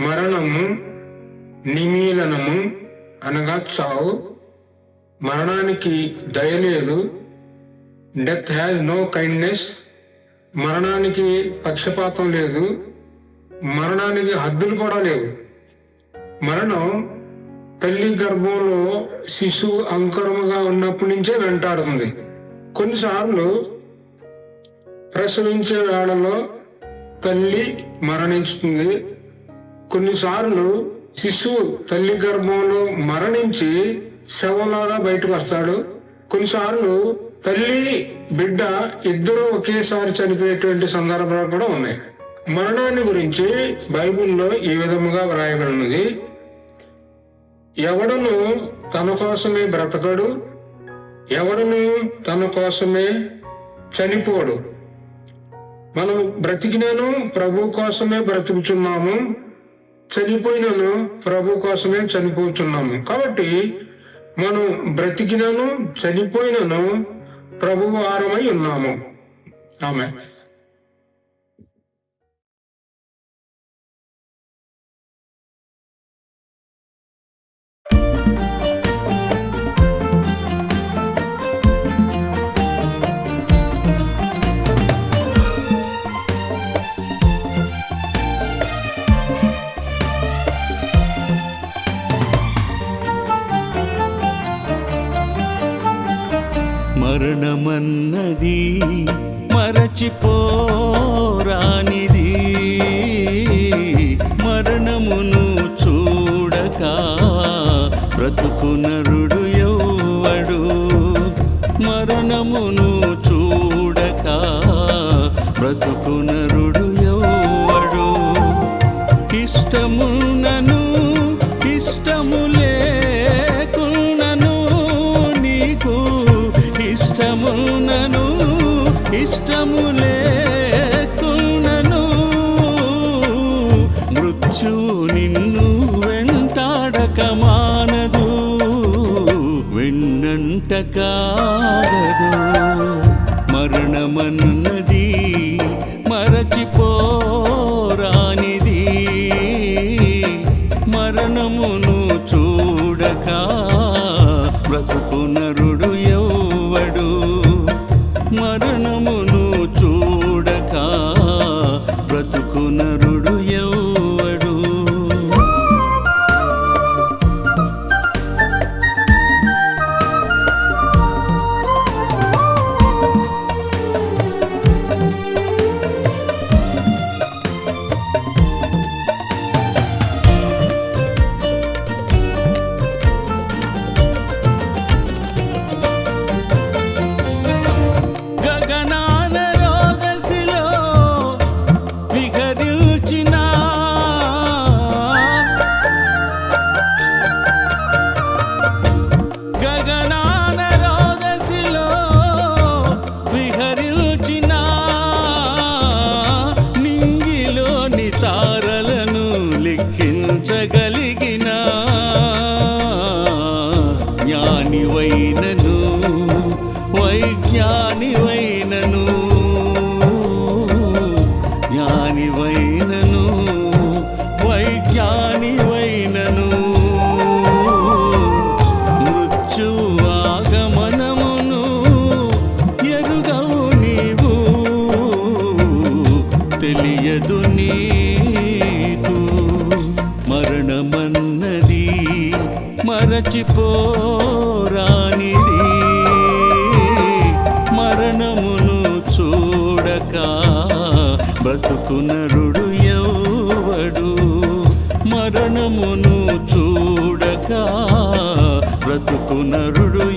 మరణము నిమీలనము అనగా చావు. మరణానికి దయ లేదు. డెత్ హ్యాజ్ నో కైండ్నెస్ మరణానికి పక్షపాతం లేదు. మరణానికి హద్దులు కూడా లేవు. మరణం తల్లి గర్భంలో శిశువు అంకురముగా ఉన్నప్పటి నుంచే వెంటాడుతుంది. కొన్నిసార్లు ప్రసవించే వేళలో తల్లి మరణించుతుంది కొన్నిసార్లు శిశువు తల్లి గర్భంలో మరణించి శవంలాగా బయటకు వస్తాడు. కొన్నిసార్లు తల్లి బిడ్డ ఇద్దరు ఒకేసారి చనిపోయేటువంటి సందర్భాలు కూడా ఉన్నాయి. మరణాన్ని గురించి బైబిల్లో ఈ విధముగా వ్రాయబడినది? ఎవడను తన కోసమే బ్రతకడు? ఎవడను తన కోసమే చనిపోడు? మనం బ్రతికినాను ప్రభు కోసమే బ్రతుకుచున్నాము. చనిపోయినను ప్రభు కోసమే చనిపోతున్నాము. కాబట్టి మనం బ్రతికినను చనిపోయినను ప్రభు వారమై ఉన్నాము. ఆమె ఉన్నది మరచిపోరానిది. మరణమును చూడక బ్రతుకునరుడు ఎవ్వడు. మరణమును చూడక బ్రతుకు వెన్నంట కాగదు మరణమన్నది మరచిపోరానిది జ్ఞానివైనను వైజ్ఞానివైనను జ్ఞానివైనను వైజ్ఞానివైనను. మృత్యు ఆగమనమును ఎరుగవు నీవు తెలియదు నీకు. మరణమన్నది మరచిపో నరుడు ఎవ్వడు మరణమును చూడక బ్రతుకు నరుడు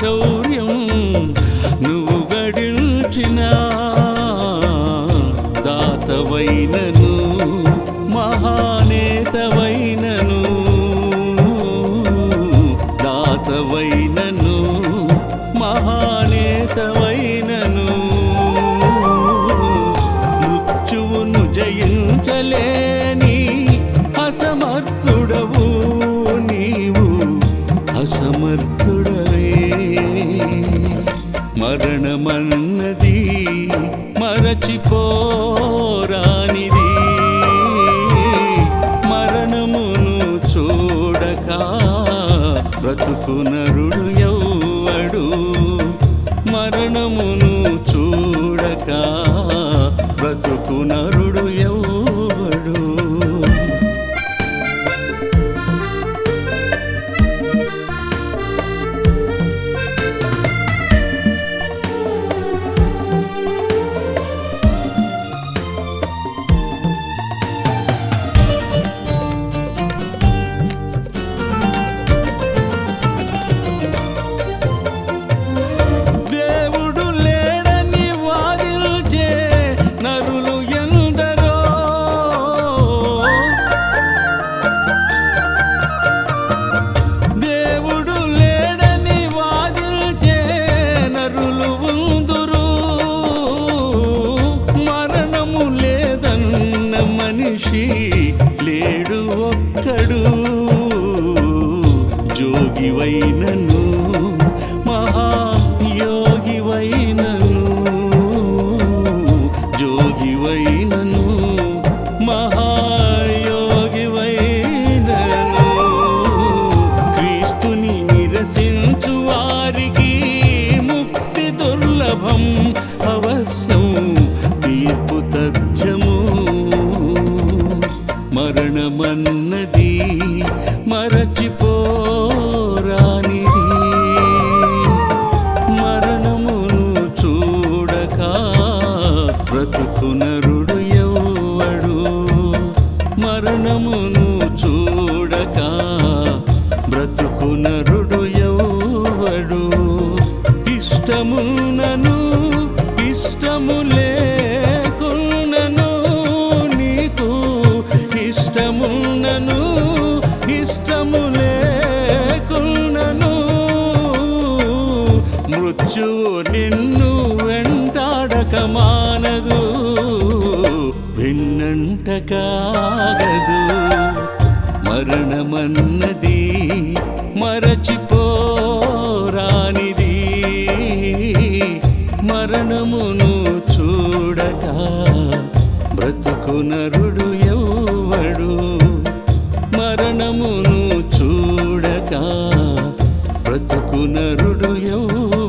chose. మరణమన్నది మరచిపోరానిది మరణమును చూడక బ్రతుకునరుడు ఎవ్వడు మరణమును చూడక మరణమన్నది మరచిపోరానిది. మరణమును చూడక బ్రతుకు నరుడు ఎవ్వడు. మరణమును చూ రాజువు నిన్ను వెంటాడక మానదు భిన్నంట కాగదు. మరణమన్నది మరచిపోరానిది. మరణమును చూడక బ్రతుకునరుడు ఎవ్వడు. మరణమును చూడక బ్రతుకునరుడు ఎవ్వడు